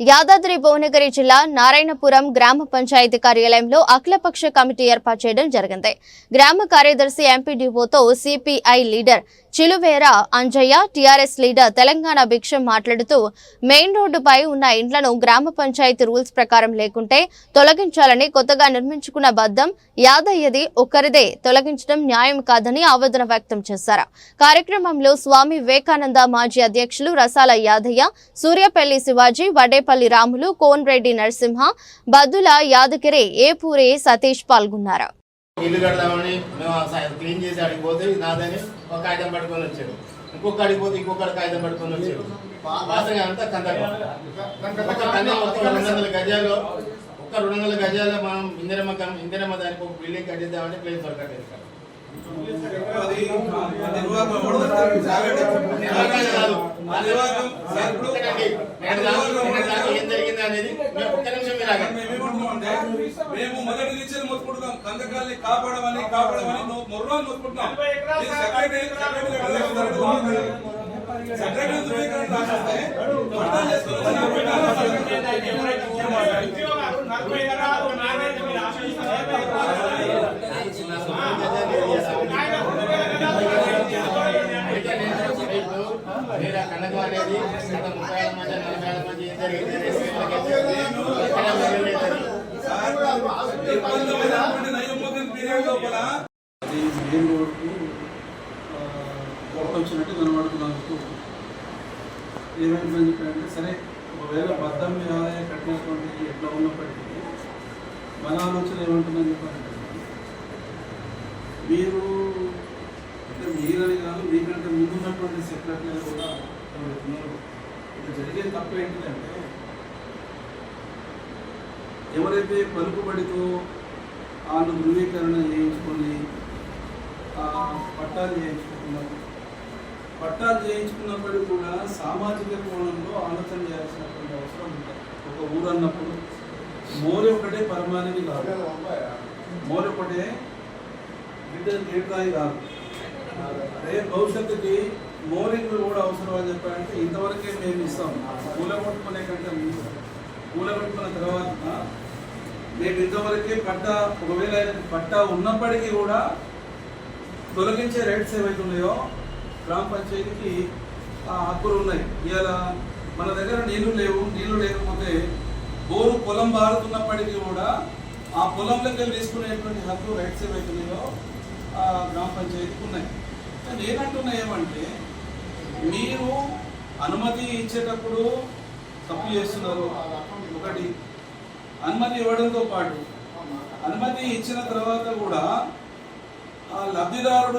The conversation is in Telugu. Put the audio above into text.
యాదాద్రి భువనగిరి జిల్లా నారాయణపురం గ్రామ పంచాయతీ కార్యాలయంలో అఖిలపక్ష కమిటీ ఏర్పాటు చేయడం జరిగింది. గ్రామ కార్యదర్శి ఎంపీడీఓతో CPI leader Chiluvera Anjaiah TRS leader Telangana Bhiksham మాట్లాడుతూ మెయిన్ రోడ్డుపై ఉన్న ఇండ్లను గ్రామ పంచాయతీ రూల్స్ ప్రకారం లేకుంటే తొలగించాలని కొత్తగా నిర్మించుకున్న బద్దం యాదయ్యది ఒక్కరిదే. తొలగించడం న్యాయం కాదని ఆవేదన వ్యక్తం చేశారు. కార్యక్రమంలో స్వామి వివేకానంద మాజీ అధ్యక్షులు రసాల యాదయ్య సూర్యపల్లి శివాజీ వడేపల్లి రాములు కోన్రెడ్డి నరసింహ బద్దుల యాదగిరి ఏపూరి సతీష్ పాల్గొన్నారు. ఇల్లు కడదామని మేము క్లీన్ చేసి అడిగి పోతే ఇది నాదని ఒక కాగితం పట్టుకొని వచ్చాడు. ఇంకొక అడిగి పోతే ఇంకొకటి కాగితం పట్టుకొని వచ్చాడు. వాసన అంతా కందకం. మొత్తం రెండు వందల గజాలు ఒక రెండు వందల గజాలు మనం ఇందిరమ్మ ఇందిరమ్మ దానికి ఒక బిల్డింగ్ కట్టిద్దామంటే ప్లేస్ దొరకట్లేదు ఏం జరిగింది అనేది మేము ఒక్క. మేము మొదటి నుంచి మొత్తుకుంటున్నాం కందకాల్ని కాపాడమని కాపాడమని నో- మొర్రాలు మొత్తుకుంటున్నాం మీరు సెక్రటరీ ధృవీకరణ రాసిస్తే కనకం అనేది గత ముప్పై ఏళ్ళ మధ్య నలభై మధ్య ఏం జరిగింది అనేది అది మెయిన్ రోడ్కు వచ్చినట్టు కనబడుతున్నందుకు ఏమైందని చెప్పారంటే సరే ఒకవేళ బద్దం మీద కట్టినటువంటి ఎట్లా ఉన్నప్పటికీ మన ఆలోచన ఏమంటుందని చెప్పారంటే మీరు అంటే మీరని కాదు మీకంటే ముందున్నటువంటి సెక్రటరీ కూడా ఇక్కడ జరిగే తప్పు ఏంటంటే ఎవరైతే పలుకుబడితో వాళ్ళు ధృవీకరణ చేయించుకొని ఆ, పట్టాలు చేయించుకున్నారు. పట్టాలు చేయించుకున్నప్పటికీ కూడా సామాజిక కోణంలో ఆలోచన చేయాల్సినటువంటి అవసరం ఉంటుంది. ఒక ఊరు అన్నప్పుడు మోరి ఒకటే పరమానికి కాదు. మోరి ఒకటే గిడ్డ గీటాయి కాదు. రేపు భవిష్యత్తుకి మోరింగ్ కూడా అవసరం అని చెప్పారంటే ఇంతవరకే మేము ఇస్తాం. కూలగొట్టుకునే కంటే ముందు. కూలగొట్టుకున్న తర్వాత నేను ఇంతవరకే పట్టా ఒకవేళ ఆయనకు పట్టా ఉన్నప్పటికీ కూడా తొలగించే రైట్స్ ఏవైతే ఉన్నాయో గ్రామ పంచాయతీకి ఆ హక్కులు ఉన్నాయి. ఇవాళ మన దగ్గర నీళ్ళు లేవు నీళ్ళు లేకపోతే బోరు పొలం బారుతున్నప్పటికీ కూడా ఆ పొలంలోకి వెళ్ళి తీసుకునేటువంటి హక్కు రైట్స్ ఏవైతే ఉన్నాయో ఆ గ్రామ పంచాయతీకి ఉన్నాయి. నేనంటున్నా ఏమంటే మీరు అనుమతి ఇచ్చేటప్పుడు తప్పు చేస్తున్నారు. ఒకటి అనుమతి ఇవ్వడంతో పాటు అనుమతి ఇచ్చిన తర్వాత కూడా ఆ లబ్ధిదారుడు